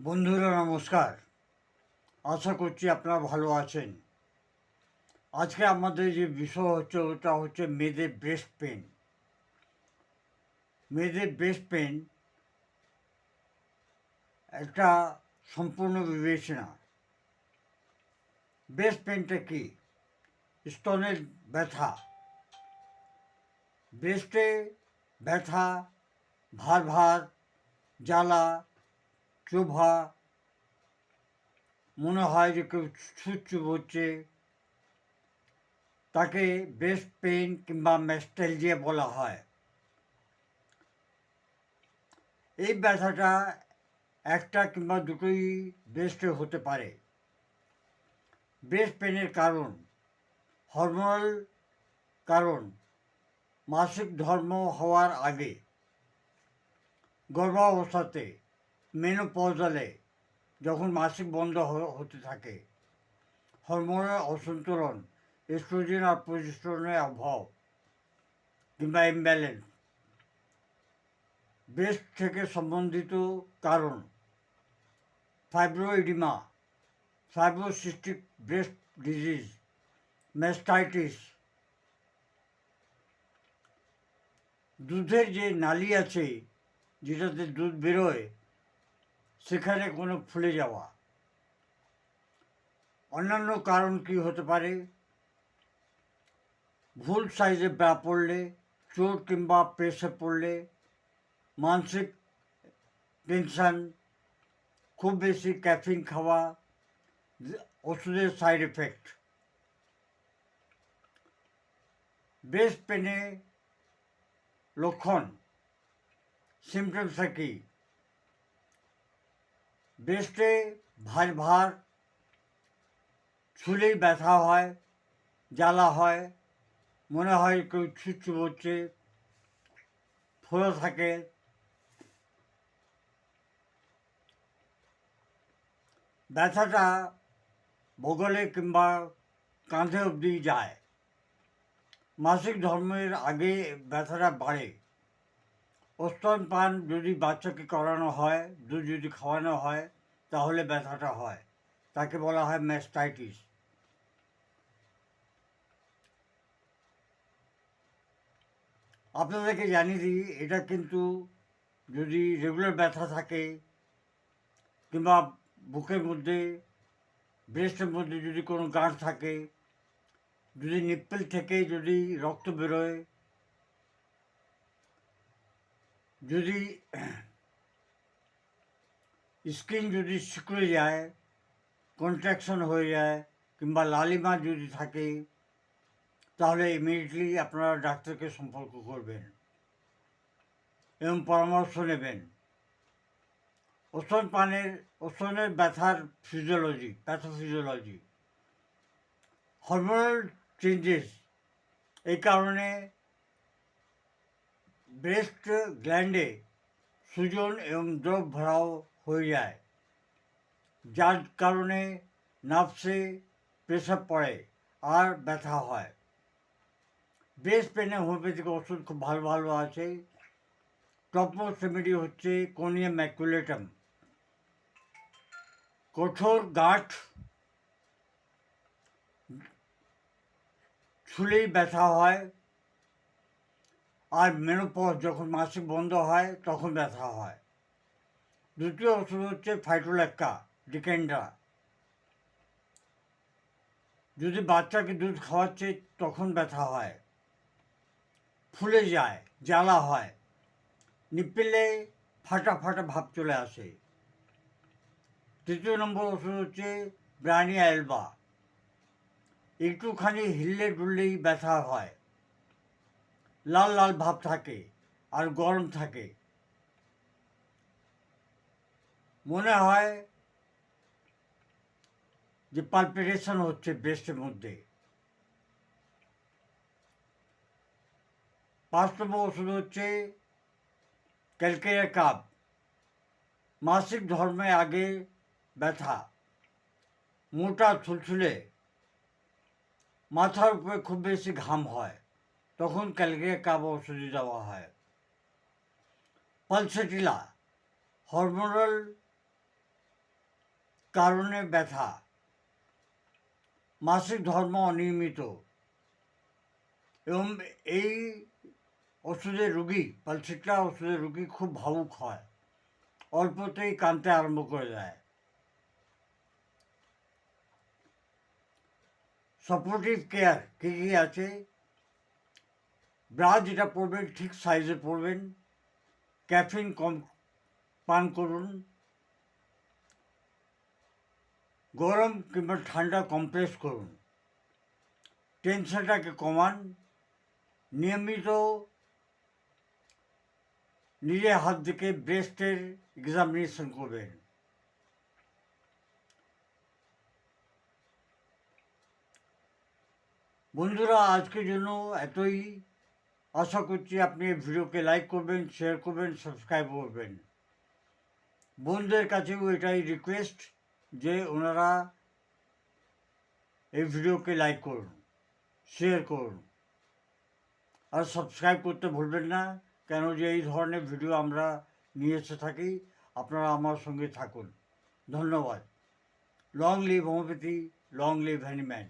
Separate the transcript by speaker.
Speaker 1: বন্ধুরা, নমস্কার। আশা করছি আপনারা ভালো আছেন। আজকে আমাদের যে বিষয় হচ্ছে, ওটা হচ্ছে মেয়েদের ব্রেস্ট পেন মেয়েদের ব্রেস্ট পেন একটা সম্পূর্ণ বিবেচনা। ব্রেস্ট পেনটা কি? স্তনের ব্যথা। ব্রেস্টে ব্যথা ভার ভার জ্বালা চোভা। মনে হয় যে কেউ ছুট হচ্ছে তাকে বেস্ট পেন কিংবা ম্যাস্টেলজিয়া বলা হয়। এই ব্যথাটা একটা কিংবা দুটোই ব্রেস্টে হতে পারে। ব্রেস্ট পেনের কারণ, হরমোনাল কারণ, মাসিক ধর্ম হওয়ার আগে, গর্ভাবস্থাতে মেনোপজালে যখন মাসিক বন্ধ হতে থাকে, হরমোনের অসন্তুলন, এস্ট্রোজেন আর প্রজেস্টেরনের অভাব কিংবা ইমব্যালেন্স ব্রেস্ট থেকে সম্বন্ধিত কারণ fibroadenoma fibrocystic breast disease, mastitis, দুধের যে নালি আছে যেটাতে দুধ বেরোয় সেখানে কোনো ফুলে যাওয়া। অন্যান্য কারণ কি হতে পারে? ভুল সাইজে ব্রা পড়লে চোট কিংবা প্রেসে পড়লে মানসিক টেনশন, খুব বেশি ক্যাফিন খাওয়া, ওষুধের সাইড এফেক্ট। ব্রেস্ট পেনে লক্ষণ সিমটমসটা কি ব্রেস্টে ভার ভার ছুলেই ব্যথা হয়, জ্বালা হয়, মনে হয় কেউ ছুটছু হচ্ছে ফোলা থাকে। ব্যথাটা বগলে কিংবা কাঁধে অবধি যায়। মাসিক ধর্মের আগে ব্যথাটা বাড়ে। স্তন পান, যদি বাচ্চাকে করানো হয় দুধ যদি খাওয়ানো হয়, তাহলে ব্যথাটা হয়। তাকে বলা হয় ম্যাস্টাইটিস। আপনাদেরকে জানিয়ে দিই, এটা কিন্তু যদি রেগুলার ব্যথা থাকে, কিংবা বুকের মধ্যে ব্রেস্টের মধ্যে যদি কোনো গাঁট থাকে, যদি নিপ্পল থেকে যদি রক্ত বেরোয় যদি স্কিন যদি শুকিয়ে যায়, কন্ট্রাকশন হয়ে যায়, কিংবা লালিমা যদি থাকে, তাহলে ইমিডিয়েটলি আপনারা ডাক্তারকে সম্পর্ক করবেন এবং পরামর্শ নেবেন। ওষুধ পানের, ওষুধের ব্যথার ফিজিওলজি প্যাথোফিজিওলজি হরমোনাল চেঞ্জেস এই কারণে ব্রেস্ট গ্ল্যান্ডে সুজন এবং দ্রব ভরাও হয়ে যায়, যার কারণে নার্ভসে প্রেসার পড়ে আর ব্যথা হয়। ব্রেস্ট পেনে হোমিওপ্যাথিক ওষুধ খুব ভালো ভালো আছে। টপমোস্ট রেমেডি হচ্ছে কোনিয়া ম্যাকুলেটাম কঠোর গাঁঠ ছুলেই ব্যথা হয় আর মেনোপজ যখন মাসিক বন্ধ হয়, তখন ব্যথা হয়। দ্বিতীয় ওষুধ হচ্ছে ফাইটোল্যাক্কা ডিকেন্ডা যদি বাচ্চাকে দুধ খাওয়াচ্ছে, তখন ব্যথা হয়। ফুলে যায়, জ্বালা হয়। নিপেলে ফাটা ফাটা ভাব চলে আসে। তৃতীয় নম্বর ওষুধ হচ্ছে ব্রানি অ্যালবা একটুখানি হিললে ডুললেই ব্যথা হয়। লাল লাল ভাব থাকে আর গরম থাকে। মনে হয় যে পালপিটেশন হচ্ছে ব্রেস্টের মধ্যে। পাঁচ নম্বর ওষুধ হচ্ছে ক্যালকেরিয়া কাপ। মাসিক ধর্মে আগে ব্যথা, মোটা থুলথুলে মাথার উপরে খুব বেশি ঘাম হয়। তখন ক্যালকেরিয়া কাপ ওষুধ দেওয়া হয়। পালসেটিলা, হরমোনাল কারণে ব্যথা, মাসিক ধর্ম অনিয়মিত, এবং এই ওষুধের রুগী পালসিট্রা ওষুধের রুগী খুব ভাবুক হয়, অল্পতেই কানতে আরম্ভ করে দেয়। সাপোর্টিভ কেয়ার কী কী আছে? ব্রা যেটা পরবেন, ঠিক সাইজে পরবেন। ক্যাফিন কম পান করুন। গরম কিংবা ঠান্ডা কমপ্রেস করুন। টেনশনটাকে কমান। নিয়মিত নিজের হাত থেকে ব্রেস্টের এক্সামিনেশন করবেন। বন্ধুরা, আজকের জন্য এতই। আশা করছি আপনি এই ভিডিওকে লাইক করবেন শেয়ার করবেন সাবস্ক্রাইব করবেন। বন্ধুদের কাছেও এটাই রিকোয়েস্ট যে ওনারা এই ভিডিওকে লাইক করুন শেয়ার করুন। আর সাবস্ক্রাইব করতে ভুলবেন না, কেন যে এই ধরনের ভিডিও আমরা নিয়ে এসে থাকি, আপনারা আমার সঙ্গে থাকুন। ধন্যবাদ। Long live homeopathy long live Hahnemann